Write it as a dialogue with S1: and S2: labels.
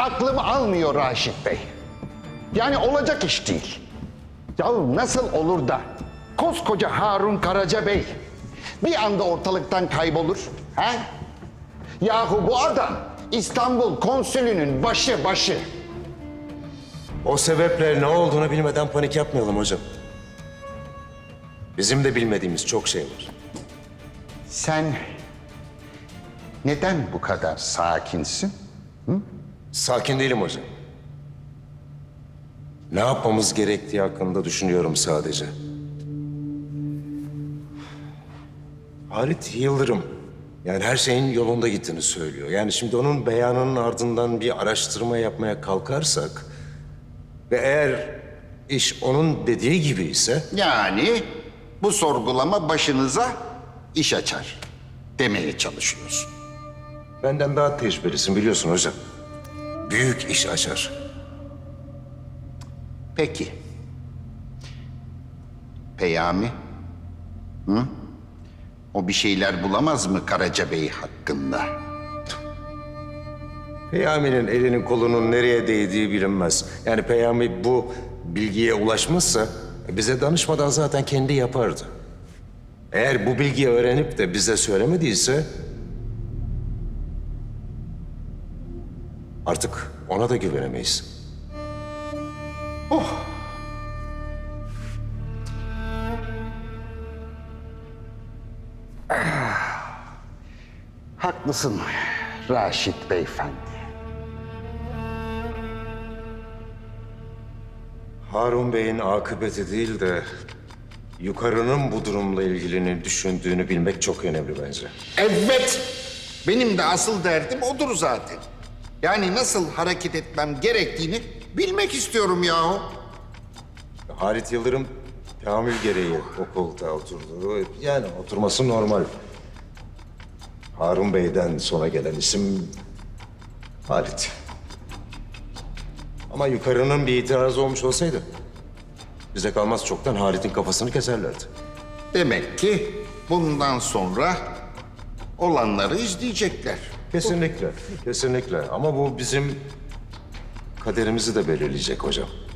S1: aklım almıyor Raşit Bey. Yani olacak iş değil. Ya nasıl olur da koskoca Harun Karaca Bey bir anda ortalıktan kaybolur? He? Yahu bu adam İstanbul konsülünün başı başı.
S2: O sebeple ne olduğunu bilmeden panik yapmayalım hocam. Bizim de bilmediğimiz çok şey var.
S1: Sen neden bu kadar sakinsin?
S2: Sakin değilim hocam. Ne yapmamız gerektiği hakkında düşünüyorum sadece. Halit Yıldırım, yani her şeyin yolunda gittiğini söylüyor. Yani şimdi onun beyanının ardından bir araştırma yapmaya kalkarsak... ...ve eğer iş onun dediği gibi ise...
S1: Yani bu sorgulama başınıza iş açar demeye çalışıyorsun.
S2: ...benden daha tecrübelisin biliyorsun hocam. Büyük iş açar.
S1: Peki. Peyami? Hı? O bir şeyler bulamaz mı Karaca Bey hakkında?
S2: Peyami'nin elinin kolunun nereye değdiği bilinmez. Yani Peyami bu bilgiye ulaşmışsa bize danışmadan zaten kendi yapardı. Eğer bu bilgiyi öğrenip de bize söylemediyse... Artık ona da güvenemeyiz.
S1: Haklısın Raşit Beyefendi.
S2: Harun Bey'in akıbeti değil de yukarının bu durumla ilgili düşündüğünü bilmek çok önemli bence.
S1: Evet. Benim de asıl derdim odur zaten. Yani nasıl hareket etmem gerektiğini bilmek istiyorum yahu.
S2: Halit Yıldırım tahammül gereği o koltuğa oturdu. Yani oturması normal. Harun Bey'den sonra gelen isim Halit. Ama yukarının bir itirazı olmuş olsaydı... ...bize kalmaz çoktan Halit'in kafasını keserlerdi.
S1: Demek ki bundan sonra olanları izleyecekler.
S2: Kesinlikle, kesinlikle. Ama bu bizim kaderimizi de belirleyecek hocam.